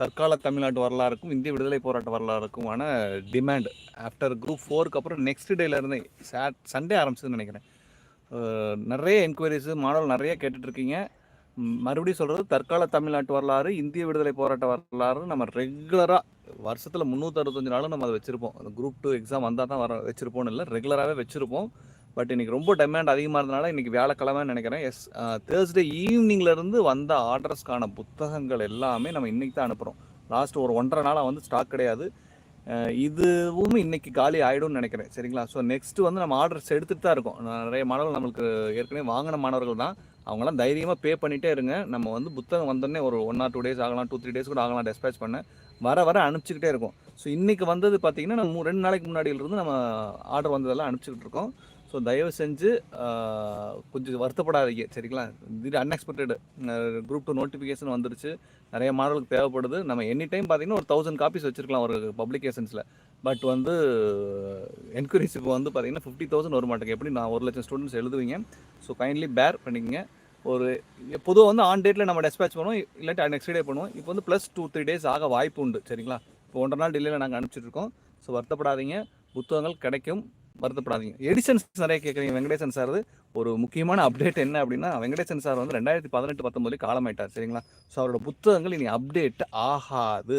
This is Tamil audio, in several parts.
தற்கால தமிழ்நாட்டு வரலாறுக்கும் இந்திய விடுதலை போராட்ட வரலாறுக்குமான டிமாண்ட் ஆஃப்டர் குரூப் ஃபோருக்கு அப்புறம் நெக்ஸ்ட் டேலேருந்தே சாட் சண்டே ஆரம்பிச்சதுன்னு நினைக்கிறேன். நிறைய என்கொயரிஸு மாடல் நிறைய கேட்டுட்ருக்கீங்க. மறுபடியும் சொல்கிறது தற்கால தமிழ்நாட்டு வரலாறு இந்திய விடுதலை போராட்ட வரலாறு நம்ம ரெகுலராக வருஷத்தில் முந்நூற்றறுபத்தஞ்சு நாளும் நம்ம அதை வச்சுருப்போம். அந்த குரூப் டூ எக்ஸாம் வந்தால் தான் வர வச்சுருப்போம்னு இல்லை ரெகுலராகவே வச்சுருப்போம். பட் இன்றைக்கி ரொம்ப டிமாண்ட் அதிகமாக இருந்தனால இன்றைக்கி வியாழக்கிழமைன்னு நினைக்கிறேன். எஸ் தேர்ஸ்டே ஈவினிங்லேருந்து வந்த ஆர்டர்ஸ்க்கான புத்தகங்கள் எல்லாமே நம்ம இன்றைக்கி தான் அனுப்புகிறோம் லாஸ்ட் ஒரு ஒன்றரை நாளாக வந்து ஸ்டாக் கிடையாது. இதுவும் இன்னைக்கு காலி ஆகிடும்னு நினைக்கிறேன். சரிங்களா? ஸோ நெக்ஸ்ட் வந்து நம்ம ஆர்டர்ஸ் எடுத்துகிட்டு தான் இருக்கோம். நிறைய மாணவர்கள் நம்மளுக்கு ஏற்கனவே வாங்கின மாணவர்கள் தான். அவங்களாம் தைரியமாக பே பண்ணிகிட்டே இருங்க. நம்ம வந்து புத்தகம் வந்தோடனே ஒரு ஒன் ஆர் டூ டேஸ் ஆகலாம் டூ த்ரீ டேஸ் கூட ஆகலாம் டெஸ்பேச் பண்ண. வர வர அனுப்பிச்சிக்கிட்டே இருக்கும். ஸோ இன்றைக்கி வந்தது பார்த்தீங்கன்னா நம்ம மூ- ரெண்டு நாளைக்கு முன்னாடியிலிருந்து நம்ம ஆர்டர் வந்ததெல்லாம் அனுப்பிச்சிக்கிட்டு இருக்கோம். ஸோ தயவு செஞ்சு கொஞ்சம் வருத்தப்படாதீங்க. சரிங்களா? இது அன்எக்ஸ்பெக்டட் குரூப் டூ நோட்டிஃபிகேஷன் வந்துருச்சு. நிறைய மாடலுக்கு தேவைப்படுது. நம்ம எனி டைம் பார்த்தீங்கன்னா ஒரு தௌசண்ட் காப்பீஸ் வச்சுருக்கலாம் ஒரு பப்ளிகேஷன்ஸில் பட் வந்து என்கொயரிஸ் இப்போ வந்து பார்த்தீங்கன்னா ஃபிஃப்டி தௌசண்ட் வர மாட்டேங்க எப்படி நான் ஒரு லட்சம் ஸ்டூடெண்ட்ஸ் எழுதுவீங்க? ஸோ கைண்ட்லி பேர் பண்ணிக்கங்க. ஒரு பொதுவாக வந்து ஆன் டேட்டில் நம்ம டெஸ்பேச் பண்ணுவோம். இல்லாட்டி நெக்ஸ்ட் டே பண்ணுவோம். இப்போ வந்து ப்ளஸ் டூ த்ரீ டேஸ் ஆக வாய்ப்பு உண்டு. சரிங்களா? இப்போ ஒன்றரை நாள் டிலேயில் நாங்கள் அனுப்பிச்சிட்ருக்கோம் ஸோ வருத்தப்படாதீங்க. புத்தகங்கள் கிடைக்கும். வருத்தப்படாதீங்க. எடிஷன்ஸ் நிறைய கேட்குறீங்க வெங்கடேசன் சார். ஒரு முக்கியமான அப்டேட் என்ன அப்படின்னா வெங்கடேசன் சார் வந்து ரெண்டாயிரத்தி பதினெட்டு பத்தொம்போதுலேயே காலமாயிட்டார் சரிங்களா? ஸோ அவரோட புத்தகங்கள் இனி அப்டேட் ஆகாது.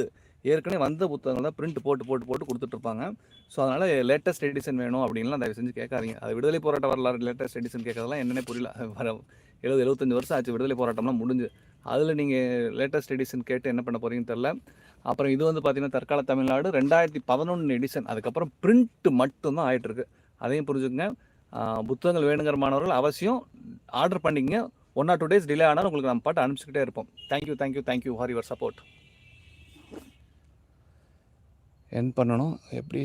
ஏற்கனவே வந்த புத்தகங்கள் தான் பிரிண்ட் போட்டு போட்டு போட்டு கொடுத்துட்ருப்பாங்க. ஸோ அதனால் லேட்டஸ்ட் எடிஷன் வேணும் அப்படின்லாம் தயவு செஞ்சு கேட்காதீங்க. அது விடுதலை போராட்ட வரலாறு லேட்டஸ்ட் எடிஷன் கேட்கறதெல்லாம் என்னென்ன புரியல. வர எழுபது எழுபத்தஞ்சு வருஷம் ஆச்சு விடுதலை போராட்டம்லாம் முடிஞ்சு. அதில் நீங்கள் லேட்டஸ்ட் எடிஷன் கேட்டு என்ன பண்ண போகிறீங்கன்னு தெரில அப்புறம் இது வந்து பார்த்தீங்கன்னா தற்கால தமிழ்நாடு ரெண்டாயிரத்தி பதினொன்று எடிஷன் அதுக்கப்புறம் பிரிண்ட் மட்டும்தான் ஆகிட்டுருக்கு அதையும் புரிஞ்சுக்கங்க. புத்தகங்கள் வேணுங்கிற மாணவர்கள் அவசியம் ஆர்டர் பண்ணிங்க one or two days delay ஆனால் உங்களுக்கு நம்ம பாட்டு அனுப்பிச்சிக்கிட்டே இருப்போம். Thank you thank you thank you for your support என் பண்ணணும். எப்படி